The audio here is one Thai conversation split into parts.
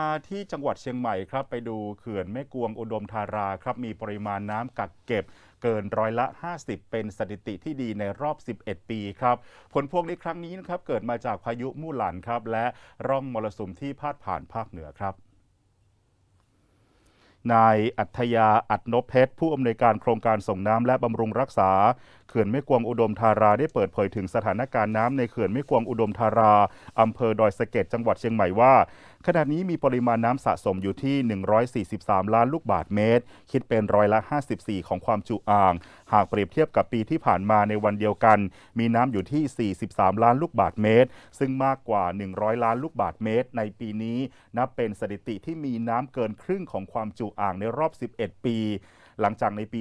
มาที่จังหวัดเชียงใหม่ครับไปดูเขื่อนแม่กวงอุดมธาราครับมีปริมาณน้ำกักเก็บเกินร้อยละ 50 เป็นสถิติที่ดีในรอบ 11 ปีครับผลพวงในครั้งนี้นะครับเกิดมาจากพายุมู่หลันครับและร่องมรสุมที่พาดผ่านภาคเหนือครับนายอัธยาอัดนพเพชร ผู้อำนวยการโครงการส่งน้ำและบำรุงรักษา เขื่อนแม่กวงอุดมธาราได้เปิดเผยถึงสถานการณ์น้ำในเขื่อนแม่กวงอุดมธาราอำเภอดอยสะเก็ดจังหวัดเชียงใหม่ว่า ขณะนี้มีปริมาณน้ำสะสมอยู่ที่ 143 ล้านลูกบาทเมตร คิดเป็นร้อยละ 54 ของความจุอ่าง หากเปรียบเทียบกับปีที่ผ่านมาในวันเดียวกัน มีน้ำอยู่ที่ 43 ล้านลูกบาทเมตร ซึ่งมากกว่า 100 ล้านลูกบาทเมตร ในปีนี้ นับเป็นสถิติที่มีน้ำเกินครึ่งของความจุอ่างในรอบ 11 ปี หลังจากในปี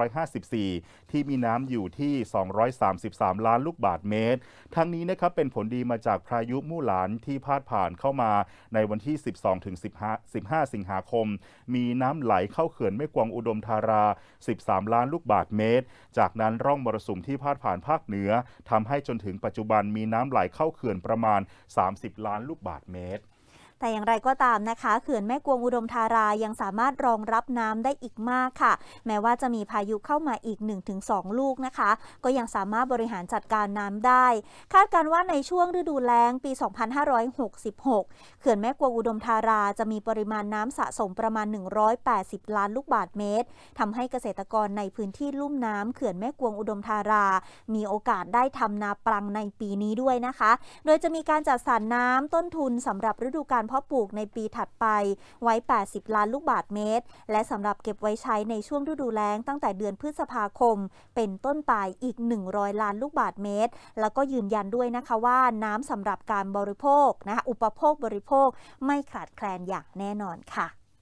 2554 ที่มีน้ำอยู่ที่ 233 ล้านลูกบาศก์เมตร ทั้งนี้นะครับเป็นผลดีมาจากพายุมู่หลานที่พาดผ่านเข้ามาในวันที่ 12ถึง15 สิงหาคม มีน้ำไหลเข้าเขื่อนแม่กวงอุดมธารา 13 ล้านลูกบาศก์เมตร จากนั้นร่องมรสุมที่พาดผ่านภาคเหนือทำให้จนถึงปัจจุบันมีน้ำไหลเข้าเขื่อนประมาณ 30 ล้านลูกบาศก์เมตร แต่อย่างไรก็ตามนะคะเขื่อนแม่กวงอุดมธารายังสามารถรองรับน้ำได้อีกมากค่ะ แม้ว่าจะมีพายุเข้ามาอีก 1-2 ลูกนะคะ ก็ยังสามารถบริหารจัดการน้ำได้ คาดการณ์ว่าในช่วงฤดูแล้งปี 2566 เขื่อนแม่กวงอุดมธาราจะมีปริมาณน้ำสะสมประมาณ 180 ล้านลูกบาศก์เมตรทำให้เกษตรกรในพื้นที่ลุ่มน้ำเขื่อนแม่กวงอุดมธารา มีโอกาสได้ทำนาปลังในปีนี้ด้วยนะคะ โดยจะมีการจัดสรรน้ำต้นทุนสำหรับฤดูการเพาะปลูกในปีถัดไปไว้ 80 ล้านลูกบาทเมตร และสำหรับเก็บไว้ใช้ในช่วงฤดูแล้งตั้งแต่เดือนพฤษภาคม เป็นต้นไปอีก 100 ล้านลูกบาทเมตร แล้วก็ยืนยันด้วยนะคะว่าน้ำสำหรับการบริโภคนะคะอุปโภคบริโภคไม่ขาดแคลนอย่างแน่นอนค่ะ